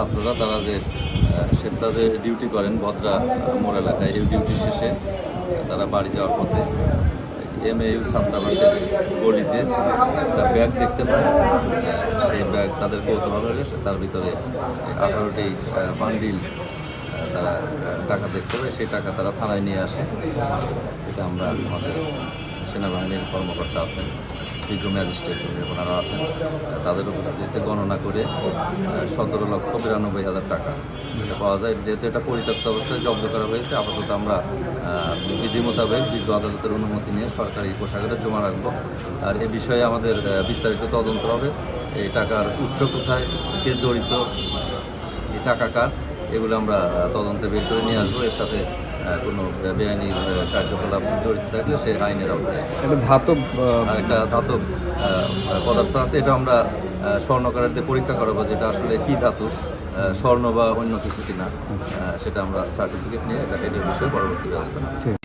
ছাত্ররা তারা যে আহ, স্বেচ্ছা যে ডিউটি করেন ভদ্রা মোড় এলাকায় এই ডিউটি শেষে তারা বাড়ি যাওয়ার পথে এম এ ইউ ছাত্রাবাসের গলিতে একটা ব্যাগ দেখতে পায়। সেই ব্যাগ তাদের কৌতূহল হলে তার ভিতরে আঠারোটি বান্ডিল তারা টাকা দেখতে পায়। সেই টাকা তারা থানায় নিয়ে আসে। এটা আমরা আমাদের সেনাবাহিনীর কর্মকর্তা আছেন। বিজ্ঞ ম্যাজিস্ট্রেট ওনারা আছেন। তাদের উপস্থিতিতে গণনা করে সতেরো লক্ষ বিরানব্বই হাজার টাকা পাওয়া যায়। যেহেতু এটা পরিত্যক্ত অবস্থায় জব্দ করা হয়েছে, আপাতত আমরা বিধি মোতাবেক বিজ্ঞ আদালতের অনুমতি নিয়ে সরকারি কোষাগারে জমা রাখব। আর এ বিষয়ে আমাদের বিস্তারিত তদন্ত হবে। এই টাকার উৎস কোথায়, কে জড়িত, এই টাকা কার, এগুলো আমরা তদন্তে বের করে নিয়ে আসব। এর সাথে কোনো বেআইনি কার্যকলাপ জড়িত থাকলে সে আইনের আওতায় একটা ধাতব একটা ধাতব পদার্থ আছে এটা আমরা আহ, স্বর্ণকারের পরীক্ষা করাবো যেটা আসলে কি ধাতু স্বর্ণ বা অন্য কিছু কিনা। সেটা আমরা সার্টিফিকেট নিয়ে এটা এটার বিষয়ে পরবর্তী ব্যবস্থা নেব।